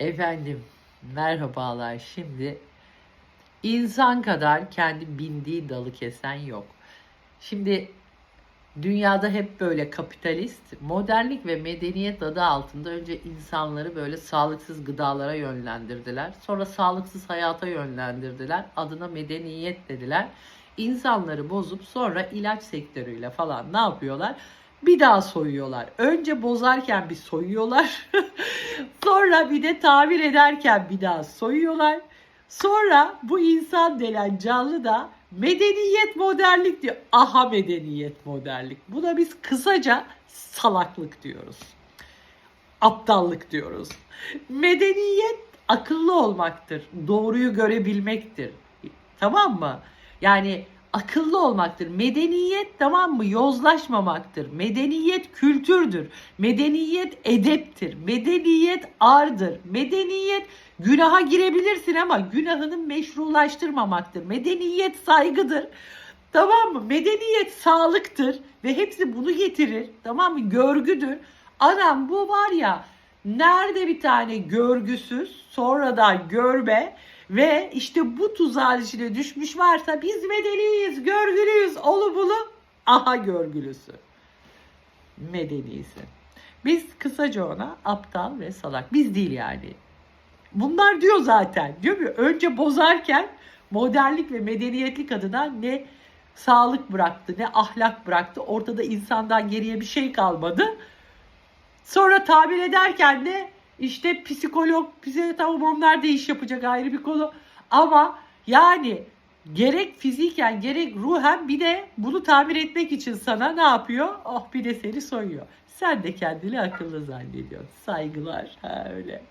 Efendim, merhabalar. Şimdi insan kadar kendi bindiği dalı kesen yok. Şimdi dünyada hep böyle kapitalist, modernlik ve medeniyet adı altında önce insanları böyle sağlıksız gıdalara yönlendirdiler. Sonra sağlıksız hayata yönlendirdiler. Adına medeniyet dediler. İnsanları bozup sonra ilaç sektörüyle falan ne yapıyorlar? Bir daha soyuyorlar. Önce bozarken bir soyuyorlar. Sonra bir de tamir ederken bir daha soyuyorlar. Sonra bu insan denen canlı da medeniyet modernlik diyor. Aha medeniyet modernlik. Buna biz kısaca salaklık diyoruz. Aptallık diyoruz. Medeniyet akıllı olmaktır. Doğruyu görebilmektir. Tamam mı? Yani akıllı olmaktır. Medeniyet tamam mı? Yozlaşmamaktır. Medeniyet kültürdür. Medeniyet edeptir. Medeniyet ardır. Medeniyet günaha girebilirsin ama günahını meşrulaştırmamaktır. Medeniyet saygıdır. Tamam mı? Medeniyet sağlıktır ve hepsi bunu getirir. Tamam mı? Görgüdür. Anam bu var ya nerede bir tane görgüsüz sonradan görme ve işte bu tuzağın içine düşmüş varsa biz medeniyiz, görgülüyüz, olu bulu. Aha görgülüsü. Medeniyisi. Biz kısaca ona aptal ve salak. Biz değil yani. Bunlar diyor zaten. Diyor mu? Önce bozarken modernlik ve medeniyetlik adına ne sağlık bıraktı, ne ahlak bıraktı. Ortada insandan geriye bir şey kalmadı. Sonra tabir ederken de işte psikolog, bize tamam onlar da iş yapacak ayrı bir konu. Ama yani gerek fiziken gerek ruhen bir de bunu tamir etmek için sana ne yapıyor? Oh bir de seni soyuyor. Sen de kendini akıllı zannediyorsun. Saygılar. Ha öyle.